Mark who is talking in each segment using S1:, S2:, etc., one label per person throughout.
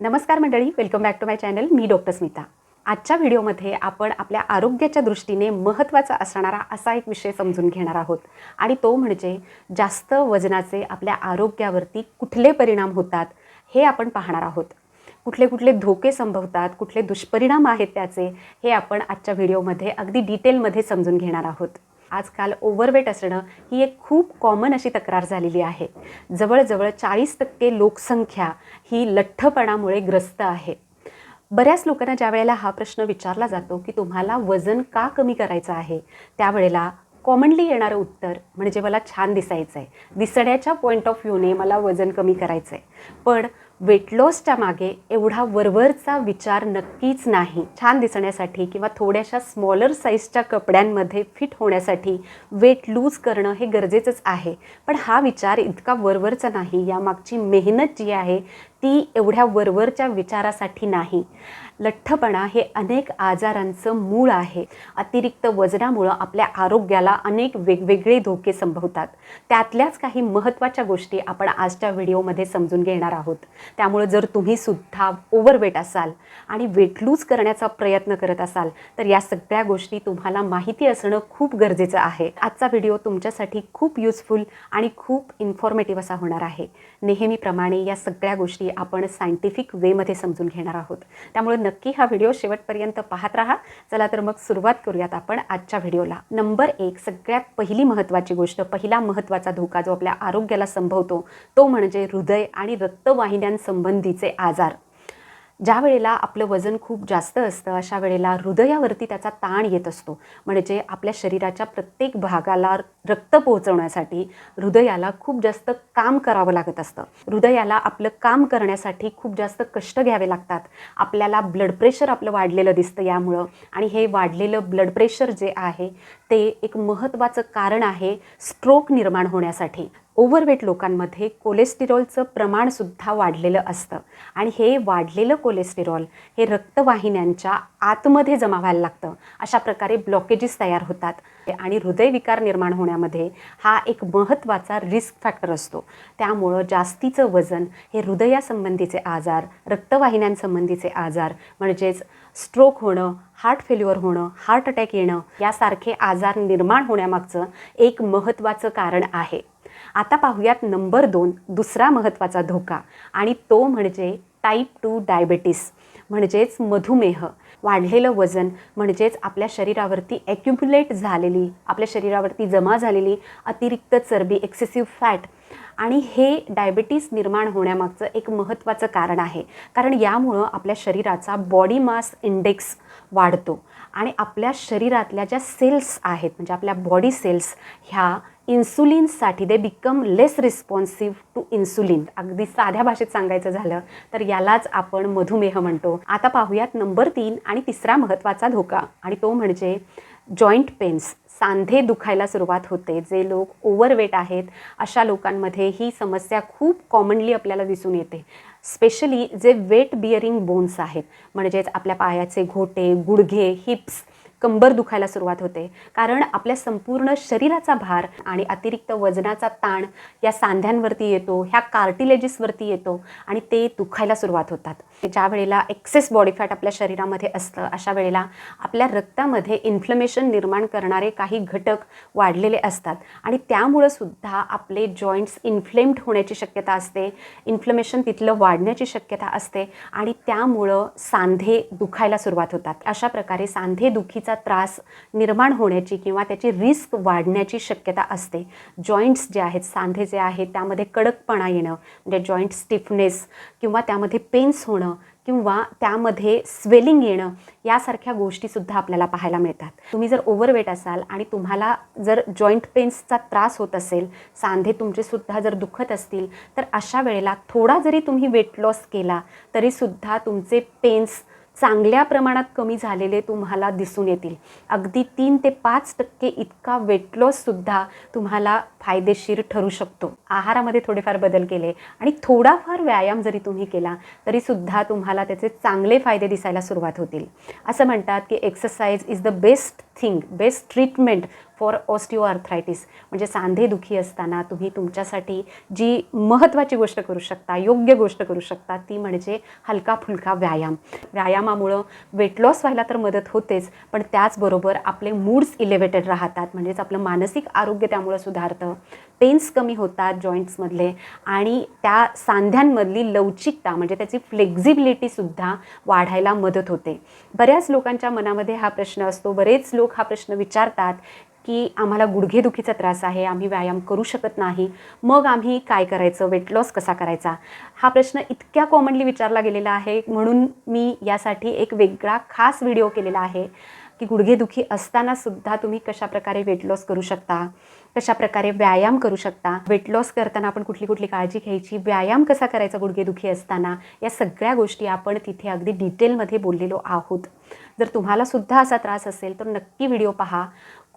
S1: नमस्कार मंडळी welcome back to my channel me doctor Smita. आजच्या व्हिडिओमध्ये आपण आपल्या आरोग्याच्या दृष्टीने महत्त्वाचा असणारा असा एक विषय समजून घेणार आहोत. आणि तो म्हणजे जास्त वजनाचे आपल्या आरोग्यावरती कुठले परिणाम होतात हे आपण पाहणार आहोत. कुठले कुठले धोके संभवतात कुठले दुष्परिणाम आहेत त्याचे हे आपण आजच्या व्हिडिओमध्ये अगदी डिटेलमध्ये समजून घेणार आहोत. आजकाल ओव्हरवेट असणं ही एक खूप कॉमन अशी तक्रार झालेली आहे. जवळजवळ चाळीस टक्के लोकसंख्या ही लठ्ठपणामुळे ग्रस्त आहे. बऱ्याच लोकांना ज्या वेळेला हा प्रश्न विचारला जातो की तुम्हाला वजन का कमी करायचं आहे त्यावेळेला कॉमनली येणारं उत्तर म्हणजे मला छान दिसायचं आहे दिसण्याच्या पॉईंट ऑफ व्ह्यूने मला वजन कमी करायचं आहे पण वेट लॉसच्या मागे एवढा वरवरचा विचार नक्कीच नाही. छान दिसण्यासाठी किंवा थोड्याशा स्मॉलर साईजच्या कपड्यांमध्ये फिट होण्यासाठी वेट लूज करणं हे गरजेचंच आहे. पण हा विचार इतका वरवरचा नाही. यामागची मेहनत जी आहे ती एवढ्या वरवरच्या विचारासाठी नाही. लठ्ठपणा हे अनेक आजारांचं मूळ आहे. अतिरिक्त वजनामुळं आपल्या आरोग्याला अनेक वेगवेगळे धोके संभवतात. त्यातल्याच काही महत्त्वाच्या गोष्टी आपण आजच्या व्हिडिओमध्ये समजून घेणार आहोत. त्यामुळं जर तुम्ही सुद्धा ओव्हरवेट असाल आणि वेट लूज करण्याचा प्रयत्न करत असाल तर या सगळ्या गोष्टी तुम्हाला माहिती असणं खूप गरजेचं आहे. आजचा व्हिडिओ तुमच्यासाठी खूप युजफुल आणि खूप इन्फॉर्मेटिव्ह असा होणार आहे. नेहमीप्रमाणे या सगळ्या गोष्टी आपण सायंटिफिक वेमध्ये समजून घेणार आहोत. त्यामुळे नक्की हा व्हिडिओ शेवटपर्यंत पाहत राहा. चला तर मग सुरुवात करूयात आपण आजच्या व्हिडिओला नंबर एक सगळ्यात पहिली महत्त्वाची गोष्ट पहिला महत्त्वाचा धोका जो आपल्या आरोग्याला संभवतो तो म्हणजे हृदय आणि संबंधीचे आजार. ज्या वेळेला आपलं वजन खूप जास्त असतं अशा वेळेला हृदयावरती त्याचा ताण येत असतो. म्हणजे आपल्या शरीराच्या प्रत्येक भागाला रक्त पोहोचवण्यासाठी हृदयाला खूप जास्त काम करावं लागत असतं. हृदयाला आपलं काम करण्यासाठी खूप जास्त कष्ट घ्यावे लागतात. आपल्याला ब्लड प्रेशर आपलं वाढलेलं दिसतं यामुळं. आणि हे वाढलेलं ब्लड प्रेशर जे आहे ते एक महत्त्वाचं कारण आहे स्ट्रोक निर्माण होण्यासाठी. ओव्हरवेट लोकांमध्ये कोलेस्टेरॉलचं प्रमाणसुद्धा वाढलेलं असतं. आणि हे वाढलेलं कोलेस्टेरॉल हे रक्तवाहिन्यांच्या आतमध्ये जमा व्हायला लागतं. अशा प्रकारे ब्लॉकेजेस तयार होतात. आणि हृदयविकार निर्माण होण्यामध्ये हा एक महत्त्वाचा रिस्क फॅक्टर असतो. त्यामुळं जास्तीचं वजन हे हृदयासंबंधीचे आजार रक्तवाहिन्यांसंबंधीचे आजार म्हणजेच स्ट्रोक होणं हार्ट फेल्युअर होणं हार्ट अटॅक येणं यासारखे आजार निर्माण होण्यामागचं एक महत्त्वाचं कारण आहे. आता पाहूयात नंबर दोन दुसरा महत्त्वाचा धोका. आणि तो म्हणजे टाईप टू डायबेटीस म्हणजेच मधुमेह. वाढलेलं वजन म्हणजेच आपल्या शरीरावरती ॲक्युम्युलेट झालेली आपल्या शरीरावरती जमा झालेली अतिरिक्त चरबी एक्सेसिव्ह फॅट आणि हे डायबिटीस निर्माण होण्यामागचं एक महत्त्वाचं कारण आहे. कारण यामुळं आपल्या शरीराचा बॉडी मास इंडेक्स वाढतो. आणि आपल्या शरीरातल्या ज्या सेल्स आहेत म्हणजे आपल्या बॉडी सेल्स ह्या इन्सुलिनसाठी they become less responsive to insulin अगदी साध्या भाषेत सांगायचं झालं तर यालाच आपण मधुमेह म्हणतो. आता पाहूयात नंबर तीन आणि तिसरा महत्त्वाचा धोका. आणि तो म्हणजे जॉईंट पेन्स सांधे दुखायला सुरुवात होते. जे लोक ओव्हरवेट आहेत अशा लोकांमध्ये ही समस्या खूप कॉमनली आपल्याला दिसून येते. स्पेशली जे वेट बिअरिंग बोन्स आहेत म्हणजेच आपल्या पायाचे घोटे गुडघे हिप्स कंबर दुखायला सुरुवात होते. कारण आपल्या संपूर्ण शरीराचा भार आणि अतिरिक्त वजनाचा ताण या सांध्यांवरती येतो ह्या कार्टिलेजेसवरती येतो आणि ते दुखायला सुरुवात होतात. ज्या वेळेला एक्सेस बॉडी फॅट आपल्या शरीरामध्ये असतं अशा वेळेला आपल्या रक्तामध्ये इन्फ्लमेशन निर्माण करणारे काही घटक वाढलेले असतात आणि त्यामुळं सुद्धा आपले जॉईंट्स इन्फ्लेम्ड होण्याची शक्यता असते इन्फ्लमेशन तिथलं वाढण्याची शक्यता असते आणि त्यामुळं सांधे दुखायला सुरुवात होतात. अशा प्रकारे सांधे दुखीचा त्रास निर्माण होण्याची किंवा त्याची रिस्क वाढण्याची शक्यता असते. जॉईंट्स जे आहेत सांधे जे आहेत त्यामध्ये कडकपणा येणं म्हणजे जॉईंट स्टिफनेस किंवा त्यामध्ये पेन्स होणं किंवा त्यामध्ये स्वेलिंग येणं यासारख्या गोष्टीसुद्धा आपल्याला पाहायला मिळतात. तुम्ही जर ओव्हरवेट असाल आणि तुम्हाला जर जॉईंट पेन्सचा त्रास होत असेल सांधे तुमचेसुद्धा जर दुखत असतील तर अशा वेळेला थोडा जरी तुम्ही वेट लॉस केला तरीसुद्धा तुमचे पेन्स चांगल्या प्रमाणात कमी झालेले तुम्हाला दिसून येतील. अगदी तीन ते पाच टक्के इतका वेट लॉससुद्धा तुम्हाला फायदेशीर ठरू शकतो. आहारामध्ये थोडेफार बदल केले आणि थोडाफार व्यायाम जरी तुम्ही केला तरीसुद्धा तुम्हाला त्याचे चांगले फायदे दिसायला सुरुवात होतील. असं म्हणतात की exercise is the best thing best treatment for osteo म्हणजे सांधेदुखी असताना तुम्ही तुमच्यासाठी जी महत्त्वाची गोष्ट करू शकता योग्य गोष्ट करू शकता ती म्हणजे हलका फुलका व्यायाम. व्यायामामुळं वेट लॉस व्हायला तर मदत होतेच पण त्याचबरोबर आपले मूड्स इलेवेटेड राहतात म्हणजेच आपलं मानसिक आरोग्य त्यामुळं सुधारतं. पेन्स कमी होतात जॉईंट्समधले आणि त्या सांध्यांमधली लवचिकता म्हणजे त्याची फ्लेक्झिबिलिटीसुद्धा वाढायला मदत होते. बऱ्याच लोकांच्या मनामध्ये हा प्रश्न असतो बरेच लोक हा प्रश्न विचारतात की आम्हाला गुडघेदुखीचा त्रास आहे आम्ही व्यायाम करू शकत नाही. मग आम्ही काय करायचं? वेट लॉस कसा करायचा? हा प्रश्न इतक्या कॉमनली विचारला गेलेला आहे. म्हणून मी यासाठी एक वेगळा खास व्हिडिओ केलेला आहे की गुडघेदुखी असतानासुद्धा तुम्ही कशाप्रकारे वेट लॉस करू शकता? कशाप्रकारे व्यायाम करू शकता? वेट लॉस करताना आपण कुठली कुठली काळजी घ्यायची? व्यायाम कसा करायचा गुडघेदुखी असताना? या सगळ्या गोष्टी आपण तिथे अगदी डिटेलमध्ये बोललेलो आहोत. जर तुम्हाला सुद्धा असा त्रास असेल तर नक्की व्हिडिओ पहा.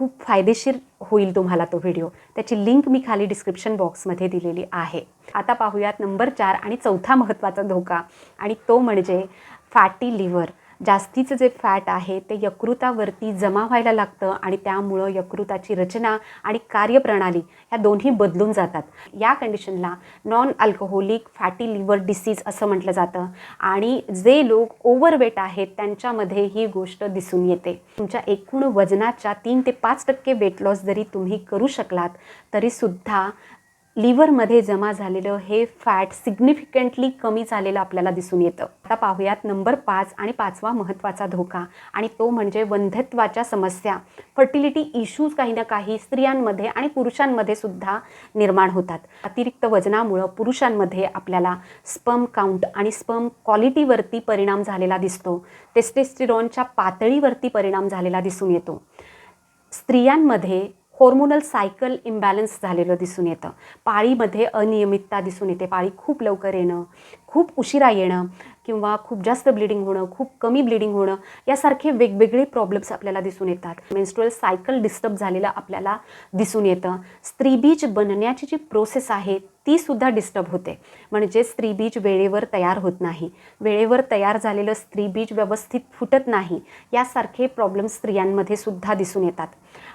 S1: खूप फायदेशीर होईल तुम्हाला तो व्हिडिओ. त्याची लिंक मी खाली डिस्क्रिप्शन बॉक्समध्ये दिलेली आहे. आता पाहूयात नंबर चार आणि चौथा महत्त्वाचा धोका. आणि तो म्हणजे फॅटी लिव्हर. जास्तीचं जे फॅट आहे ते यकृतावरती जमा व्हायला लागतं आणि त्यामुळं यकृताची रचना आणि कार्यप्रणाली ह्या दोन्ही बदलून जातात. या कंडिशनला non alcoholic fatty liver disease असं म्हटलं जातं आणि जे लोक ओव्हरवेट आहेत त्यांच्यामध्ये ही गोष्ट दिसून येते. तुमच्या एकूण वजनाच्या तीन ते पाच टक्के वेट लॉस जरी तुम्ही करू शकलात तरीसुद्धा लिव्हरमध्ये जमा झालेलं हे फॅट सिग्निफिकंटली कमी झालेलं आपल्याला दिसून येतं. आता पाहूयात नंबर पाच आणि पाचवा महत्त्वाचा धोका आणि तो म्हणजे वंध्यत्वाच्या समस्या. फर्टिलिटी इश्यूज काही ना काही स्त्रियांमध्ये आणि पुरुषांमध्ये सुद्धा निर्माण होतात. अतिरिक्त वजनामुळं पुरुषांमध्ये आपल्याला स्पम काउंट आणि स्पम क्वालिटीवरती परिणाम झालेला दिसतो. टेस्टेस्टिरॉनच्या पातळीवरती परिणाम झालेला दिसून येतो. स्त्रियांमध्ये हॉर्मोनल सायकल इम्बॅलन्स झालेलं दिसून येतं. पाळीमध्ये अनियमितता दिसून येते. पाळी खूप लवकर येणं खूप उशिरा येणं किंवा खूप जास्त ब्लिडिंग होणं खूप कमी ब्लिडिंग होणं यासारखे वेगवेगळे प्रॉब्लेम्स आपल्याला दिसून येतात. मेन्स्ट्रुअल सायकल डिस्टर्ब झालेलं आपल्याला दिसून येतं. स्त्रीबीज बनण्याची जी प्रोसेस आहे ती सुद्धा डिस्टर्ब होते. म्हणजे स्त्रीबीज वेळेवर तयार होत नाही. वेळेवर तयार झालेलं स्त्रीबीज व्यवस्थित फुटत नाही यासारखे प्रॉब्लेम्स स्त्रियांमध्ये सुद्धा दिसून येतात.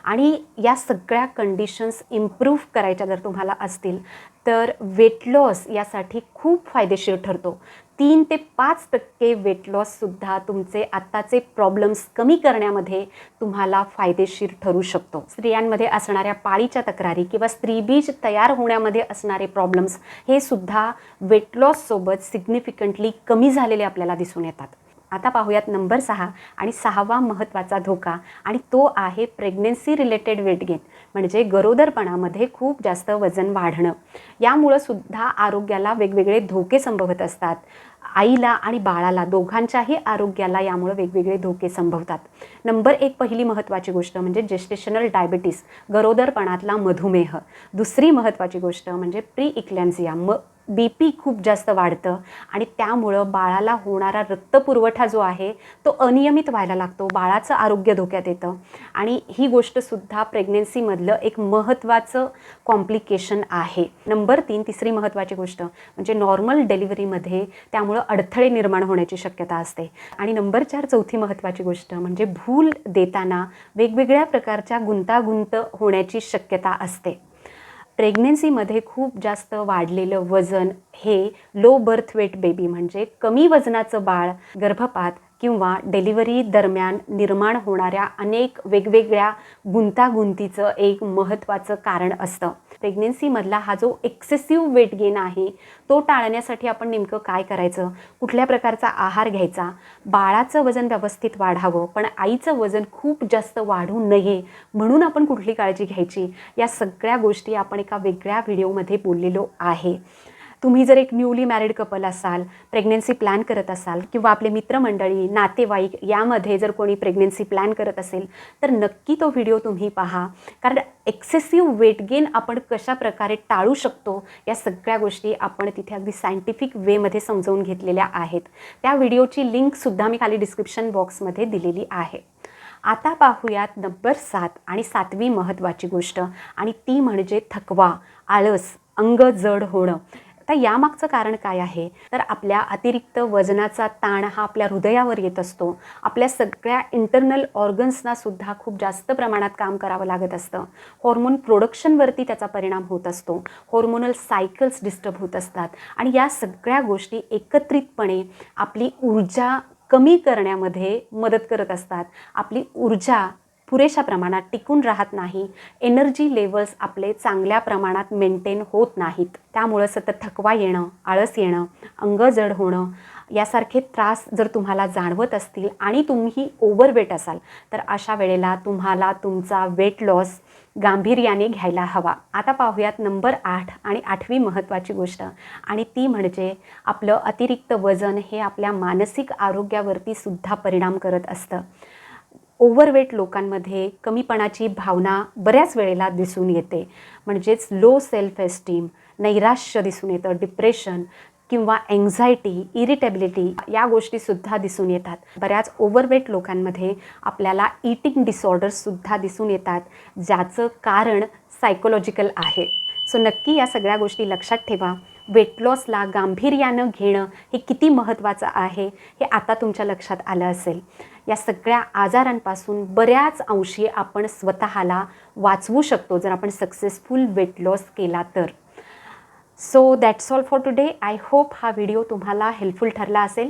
S1: आणि या सगळ्या कंडिशन्स इम्प्रूव्ह करायच्या जर तुम्हाला असतील तर वेट लॉस यासाठी खूप फायदेशीर ठरतो. तीन ते पाच टक्के वेट लॉससुद्धा तुमचे आत्ताचे प्रॉब्लेम्स कमी करण्यामध्ये तुम्हाला फायदेशीर ठरू शकतो. स्त्रियांमध्ये असणाऱ्या पाळीच्या तक्रारी किंवा स्त्रीबीज तयार होण्यामध्ये असणारे प्रॉब्लेम्स हे सुद्धा वेट लॉससोबत सिग्निफिकंटली कमी झालेले आपल्याला दिसून येतात. आता पाहूयात नंबर सहा आणि सहावा महत्त्वाचा धोका. आणि तो आहे प्रेग्नेन्सी रिलेटेड वेट गेन म्हणजे गरोदरपणामध्ये खूप जास्त वजन वाढणं. यामुळं सुद्धा आरोग्याला वेगवेगळे धोके संभवत असतात. आईला आणि बाळाला दोघांच्याही आरोग्याला यामुळं वेगवेगळे धोके संभवतात. नंबर एक पहिली महत्त्वाची गोष्ट म्हणजे जेस्टेशनल डायबिटीस गरोदरपणातला मधुमेह. दुसरी महत्त्वाची गोष्ट म्हणजे प्री इक्लॅम्झिया म बी पी खूप जास्त वाढतं आणि त्यामुळं बाळाला होणारा रक्तपुरवठा जो आहे तो अनियमित व्हायला लागतो बाळाचं आरोग्य धोक्यात येतं. आणि ही गोष्टसुद्धा प्रेग्नेन्सीमधलं एक महत्त्वाचं कॉम्प्लिकेशन आहे. नंबर तीन तिसरी महत्त्वाची गोष्ट म्हणजे नॉर्मल डिलिव्हरीमध्ये त्यामुळं अडथळे निर्माण होण्याची शक्यता असते. आणि नंबर चार चौथी महत्त्वाची गोष्ट म्हणजे भूल देताना वेगवेगळ्या प्रकारच्या गुंतागुंत होण्याची शक्यता असते. प्रेग्नेन्सीमध्ये खूप जास्त वाढलेलं वजन हे लो बर्थ वेट बेबी म्हणजे कमी वजनाचं बाळ गर्भपात किंवा डिलिव्हरी दरम्यान निर्माण होणाऱ्या अनेक वेगवेगळ्या गुंतागुंतीचं एक महत्त्वाचं कारण असतं. प्रेग्नेन्सीमधला हा जो एक्सेसिव्ह वेट गेन आहे तो टाळण्यासाठी आपण नेमकं काय करायचं? कुठल्या प्रकारचा आहार घ्यायचा? बाळाचं वजन व्यवस्थित वाढावं पण आईचं वजन खूप जास्त वाढू नये म्हणून आपण कुठली काळजी घ्यायची? या सगळ्या गोष्टी आपण एका वेगळ्या व्हिडिओमध्ये बोललेलो आहे. तुम्ही जर एक न्यूली मॅरिड कपल असाल प्रेग्नेन्सी प्लॅन करत असाल किंवा आपले मित्रमंडळी नातेवाईक यामध्ये जर कोणी प्रेग्नेन्सी प्लॅन करत असेल तर नक्की तो व्हिडिओ तुम्ही पहा. कारण एक्सेसिव्ह वेट गेन आपण कशा प्रकारे टाळू शकतो या सगळ्या गोष्टी आपण तिथे अगदी सायंटिफिक वेमध्ये समजवून घेतलेल्या आहेत. त्या व्हिडिओची लिंकसुद्धा मी खाली डिस्क्रिप्शन बॉक्समध्ये दिलेली आहे. आता पाहूयात नंबर सात आणि सातवी महत्त्वाची गोष्ट आणि ती म्हणजे थकवा आळस अंग जड होणं. आता यामागचं कारण काय आहे? तर आपल्या अतिरिक्त वजनाचा ताण हा आपल्या हृदयावर येत असतो. आपल्या सगळ्या इंटरनल ऑर्गन्सना सुद्धा खूप जास्त प्रमाणात काम करावं लागत असतं. हॉर्मोन प्रोडक्शनवरती त्याचा परिणाम होत असतो. हॉर्मोनल सायकल्स डिस्टर्ब होत असतात. आणि या सगळ्या गोष्टी एकत्रितपणे आपली ऊर्जा कमी करण्यामध्ये मदत करत असतात. आपली ऊर्जा पुरेशा प्रमाणात टिकून राहत नाही. एनर्जी लेवल्स आपले चांगल्या प्रमाणात मेंटेन होत नाहीत. त्यामुळं सतत थकवा येणं आळस येणं अंग जड होणं यासारखे त्रास जर तुम्हाला जाणवत असतील आणि तुम्ही ओव्हरवेट असाल तर अशा वेळेला तुम्हाला तुमचा वेट लॉस गांभीर्याने घ्यायला हवा. आता पाहूयात नंबर आठ आणि आठवी महत्त्वाची गोष्ट. आणि ती म्हणजे आपलं अतिरिक्त वजन हे आपल्या मानसिक आरोग्यावरती सुद्धा परिणाम करत असतं. ओव्हरवेट लोकांमध्ये कमीपणाची भावना बऱ्याच वेळेला दिसून येते. म्हणजेच लो सेल्फ एस्टीम नैराश्य दिसून येतं डिप्रेशन किंवा एन्झायटी इरिटेबिलिटी या गोष्टीसुद्धा दिसून येतात. बऱ्याच ओव्हरवेट लोकांमध्ये आपल्याला इटिंग डिसऑर्डर्ससुद्धा दिसून येतात ज्याचं कारण सायकोलॉजिकल आहे. सो नक्की या सगळ्या गोष्टी लक्षात ठेवा. वेट लॉसला गांभीर्यानं घेणं हे किती महत्त्वाचं आहे हे आता तुमच्या लक्षात आलं असेल. या सगळ्या आजारांपासून बऱ्याच अंशी आपण स्वतःला वाचवू शकतो जर आपण सक्सेसफुल वेट लॉस केला तर. So that's all for today I hope हा व्हिडिओ तुम्हाला हेल्पफुल ठरला असेल.